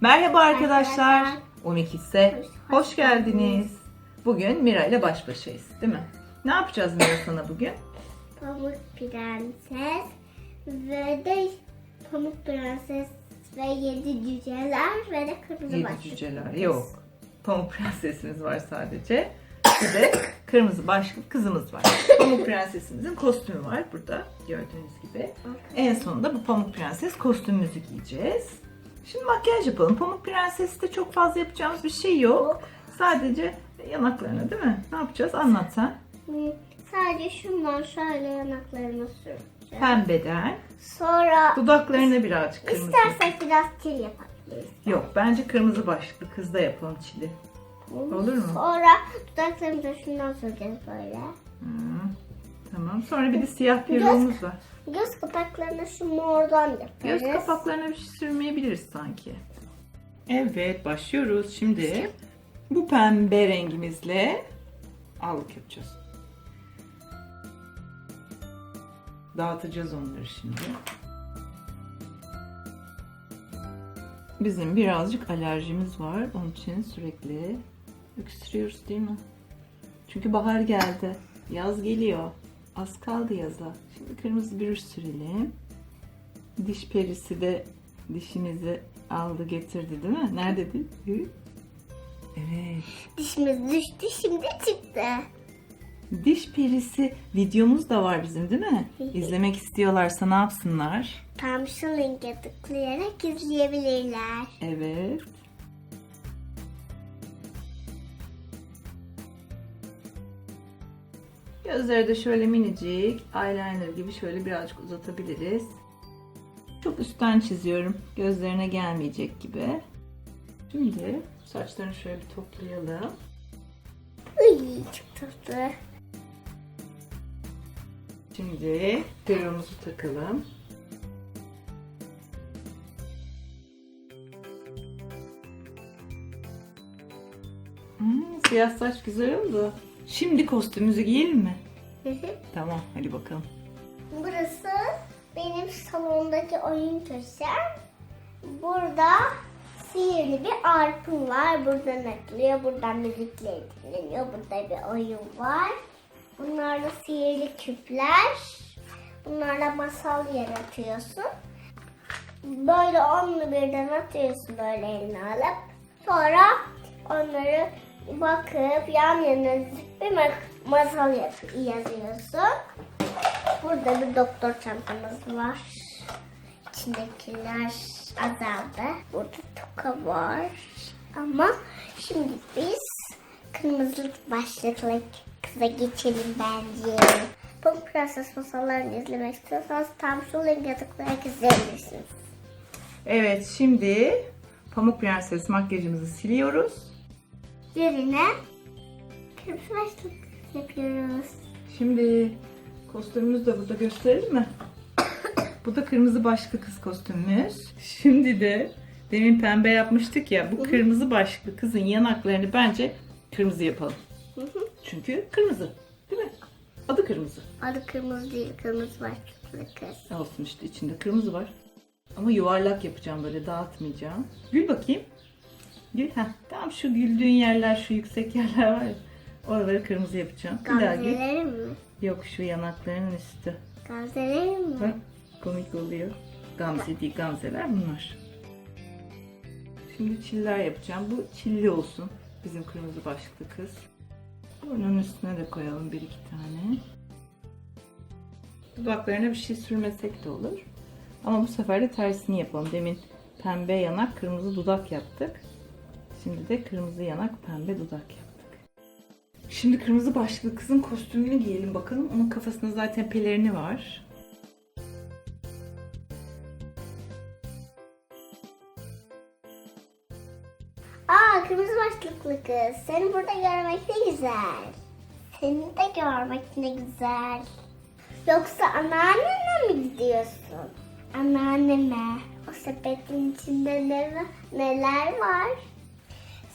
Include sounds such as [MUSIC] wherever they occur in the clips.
Merhaba arkadaşlar. Arkadaşlar. 12'se Hoş geldiniz. Bugün Mira ile baş başayız değil mi? Ne yapacağız Mira sana bugün? Pamuk Prenses ve de Pamuk Prenses ve yedi cüceler ve de kırmızı Yedi başlıklı cüceler yok. Pamuk Prensesimiz var sadece. Bir de kırmızı başlıklı kızımız var. Pamuk Prensesimizin kostümü var burada gördüğünüz gibi. En sonunda bu Pamuk Prenses kostümümüzü giyeceğiz. Şimdi makyaj yapalım. Pamuk Prenses'te çok fazla yapacağımız bir şey yok. Sadece yanaklarına değil mi? Ne yapacağız? Anlat sen. Hmm, Sadece şundan şöyle yanaklarına süreceğim. Pembeden. Sonra Dudaklarına birazcık kırmızı. istersek biraz çil yapabiliriz. Yok bence kırmızı başlıklı kızda yapalım çili. Olur mu? Sonra dudaklarımıza şundan süreceğiz böyle. Hmm, Tamam. Sonra bir de siyah piyonumuz var. Göz kapaklarına şu mordan yaparız. Göz kapaklarına bir şey sürmeyebiliriz sanki. Evet başlıyoruz. Şimdi bu pembe rengimizle allık yapacağız. Dağıtacağız onları şimdi. Bizim birazcık alerjimiz var. Onun için sürekli öksürüyoruz değil mi? Çünkü bahar geldi. Yaz geliyor. Az kaldı yaza. Şimdi kırmızı bir sürelim. Diş perisi de dişimizi aldı getirdi değil mi? Nerededir? Hı? Evet. Dişimiz düştü şimdi çıktı. Diş perisi videomuz da var bizim değil mi? İzlemek istiyorlarsa ne yapsınlar? Tam şu linke tıklayarak izleyebilirler. Evet. De şöyle minicik eyeliner gibi şöyle birazcık uzatabiliriz. Çok üstten çiziyorum. Gözlerine gelmeyecek gibi. Şimdi saçlarını şöyle bir toplayalım. Uy çok tatlı. Şimdi peruğumuzu takalım. Hmm, siyah saç güzel oldu. Şimdi kostümümüzü giyelim mi? Tamam hadi bakalım. Burası benim salondaki oyun köşem. Burada sihirli bir arpım var. Buradan açılıyor. Buradan müzikler dinleniyor. Burada bir oyun var. Bunlar da sihirli küpler. Bunlarla masal yaratıyorsun. Böyle onlu birden atıyorsun böyle eline alıp. Sonra onları bakıp yan yana bir ma- masal yazıyorsun. Burada bir doktor çantamız var. İçindekiler azaldı. Burada toka var. Ama şimdi biz kırmızı başlıklı kıza geçelim bence. Pamuk Prenses masallarını izlemek istiyorsanız tam şu linke tıklayarak izleyebilirsiniz. Evet şimdi Pamuk Prenses makyajımızı siliyoruz. Yerine kırmızı başlık yapıyoruz. Şimdi kostümümüzü de burada gösterelim mi? [COUGHS] Bu da kırmızı başlıklı kız kostümümüz. Şimdi de demin pembe yapmıştık ya bu kırmızı başlıklı kızın yanaklarını bence kırmızı yapalım. Çünkü kırmızı değil mi? Adı kırmızı. Adı kırmızı değil, kırmızı başlıklı kız. Olsun işte içinde kırmızı var. Ama yuvarlak yapacağım böyle dağıtmayacağım. Gül bakayım. Gül. Heh, tam şu güldüğün yerler, şu yüksek yerler var ya. Oraları kırmızı yapacağım. Bir daha gül. Gamzelerim mi? Yok şu yanaklarının üstü. Gamzelerim mi? Bak komik oluyor. Gamze değil gamzeler bunlar. Şimdi çiller yapacağım. Bu çilli olsun. Bizim kırmızı başlıklı kız. Bunun üstüne de koyalım bir iki tane. Dudaklarına bir şey sürmesek de olur. Ama bu sefer de tersini yapalım. Demin pembe yanak, kırmızı dudak yaptık. Şimdi de kırmızı yanak, pembe dudak yaptık. Şimdi kırmızı başlıklı kızın kostümünü giyelim bakalım. Onun kafasında zaten pelerini var. Aa kırmızı başlıklı kız. Seni burada görmek ne güzel. Seni de görmek ne güzel. Yoksa anneannene mi gidiyorsun? Anneanneme. O sepetin içinde ne, neler var?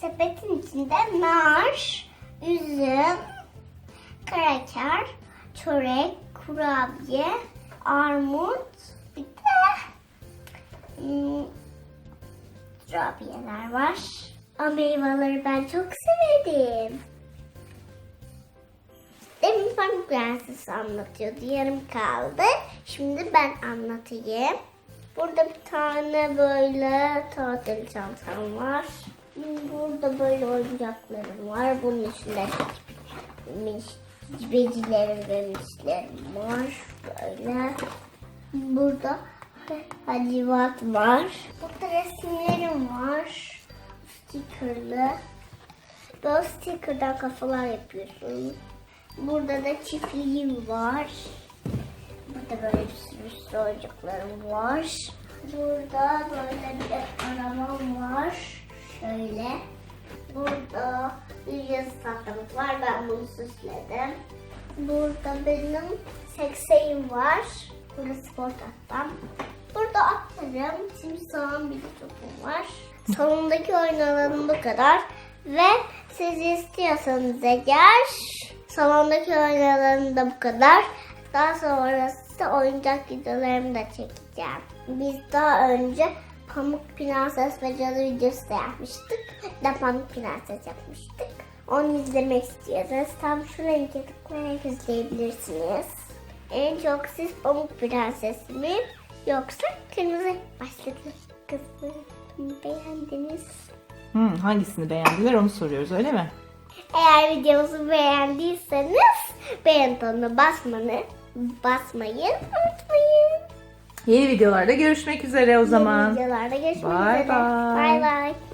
Sepetin içinde nar, üzüm, kraker, çörek, kurabiye, armut, bir de hmm, kurabiyeler var. O meyveleri ben çok severim. Demin Pamuk Prenses anlatıyordu. Yarım kaldı. Şimdi ben anlatayım. Burada bir tane böyle tatil çantam var. Burada böyle oyuncaklarım var. Bunun içinde cibecilerim ve mişlerim var. Böyle. Burada hacivat var. Burada resimlerim var. Stickerlı. Böyle stickerdan kafalar yapıyorsun. Burada da çiftliğim var. Burada böyle bir sürü, sürü oyuncaklarım var. Burada böyle bir arabam var. Şöyle. Burada bir yazı tahtamız var. Ben bunu süsledim. Burada benim sekseğim var. Burada spor tahtam. Burada atlarım, timsahım bir topum var. [LAUGHS] Salondaki oyun alanım bu kadar. Ve siz istiyorsanız eğer salondaki oyun alanım da bu kadar. Daha sonrası oyuncak videolarımı da çekeceğim. Biz daha önce Pamuk Prenses ve Cadı videosu da yapmıştık. De Pamuk Prenses yapmıştık. Onu izlemek istiyorsanız tam şu linke tıklayarak izleyebilirsiniz. En çok siz Pamuk Prenses mi yoksa Kırmızı Başlıklı Kızı mı beğendiniz? Hmm, hangisini beğendiler onu soruyoruz öyle mi? Eğer videomuzu beğendiyseniz beğen butonuna basmanı, basmayı unutmayın. Yeni videolarda görüşmek üzere o zaman. Yeni videolarda görüşmek Bye üzere. bye. Bye bye.